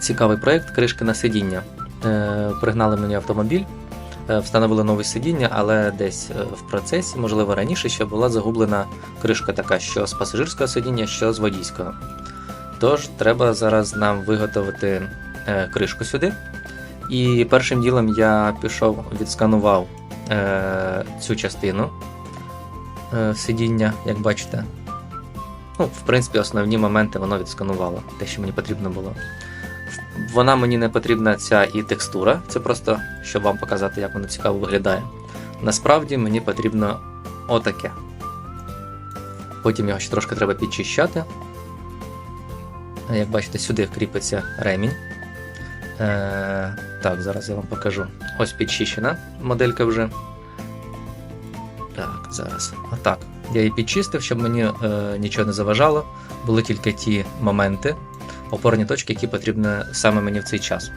цікавий проєкт кришки на сидіння. Е, Пригнали мені автомобіль, е, встановили нове сидіння, але десь е, в процесі, можливо, раніше ще була загублена кришка така, що з пасажирського сидіння, що з водійського. Тож треба зараз нам виготовити кришку сюди. І першим ділом я пішов, відсканував цю частину сидіння, як бачите. Ну, в принципі, основні моменти воно відсканувало, те, що мені потрібно було. Вона мені не потрібна ця і текстура, це просто щоб вам показати, як воно цікаво виглядає. Насправді мені потрібно отаке. Потім його ще трошки треба підчищати. Як бачите, сюди кріпиться ремінь. Е, так, зараз я вам покажу. Ось підчищена моделька вже. Так, зараз. Отак. Я її підчистив, щоб мені е, нічого не заважало. Були тільки ті моменти, опорні точки, які потрібні саме мені в цей час.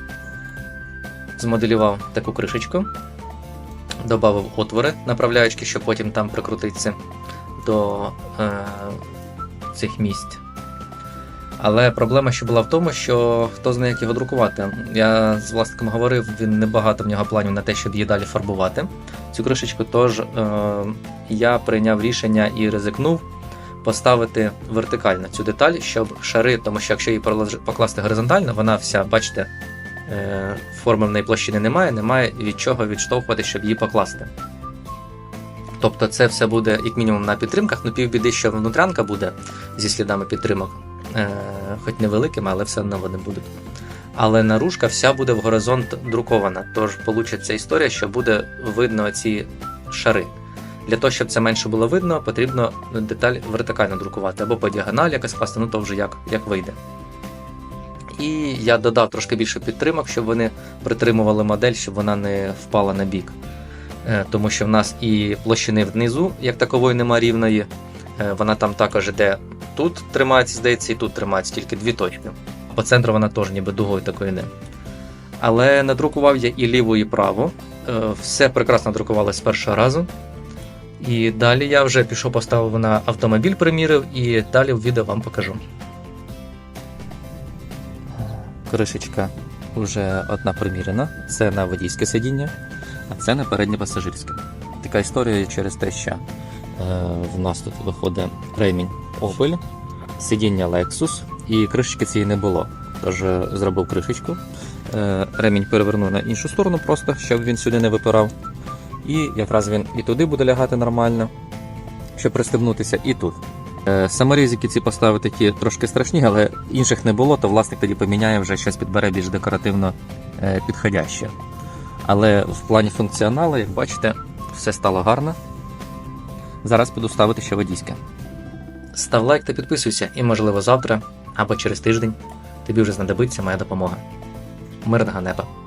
Змоделював таку кришечку, додав отвори направляючки, щоб потім там прикрутитися до е, цих місць. Але проблема ще була в тому, що хто знає, як його друкувати. Я з власником говорив, він небагато в нього планів на те, щоб її далі фарбувати. Цю кришечку, тож е, я прийняв рішення і ризикнув поставити вертикально цю деталь, щоб шари, тому що якщо її покласти горизонтально, вона вся, бачите, е, формульної площини немає, немає від чого відштовхувати, щоб її покласти. Тобто це все буде як мінімум на підтримках, ну півбіди, що внутрянка буде зі слідами підтримок, е, хоч невеликими, але все одно вони будуть. Але наружка вся буде в горизонт друкована, тож вийде історія, що буде видно ці шари. Для того, щоб це менше було видно, потрібно деталь вертикально друкувати або по діагоналі якось класти, ну то вже як, як вийде. І я додав трошки більше підтримок, щоб вони притримували модель, щоб вона не впала на бік. Е, Тому що в нас і площини внизу, як такової, нема рівної. Е, Вона там також іде тут тримається, здається, і тут тримається тільки дві точки. По центру вона теж ніби дугою такої не. Але надрукував я і ліву, і праву. Е, Все прекрасно друкувалося з першого разу. І далі я вже пішов, поставив на автомобіль, примірив, і далі в відео вам покажу. Кришечка вже одна примірена. Це на водійське сидіння, а це на переднє пасажирське. Така історія через те, що е, в нас тут виходить ремінь Opel, сидіння Lexus, і кришечки цієї не було. Тож е, зробив кришечку. Е, ремінь перевернув на іншу сторону, просто щоб він сюди не випирав. І якраз він і туди буде лягати нормально, щоб пристебнутися, і тут. Е, Саморізики ці поставити ті трошки страшні, але інших не було, то власник тоді поміняє вже щось підбере більш декоративно е, підходяще. Але в плані функціоналу, як бачите, все стало гарно. Зараз піду ставити ще водійське. Став лайк та підписуйся, і можливо завтра або через тиждень тобі вже знадобиться моя допомога. Мирного неба!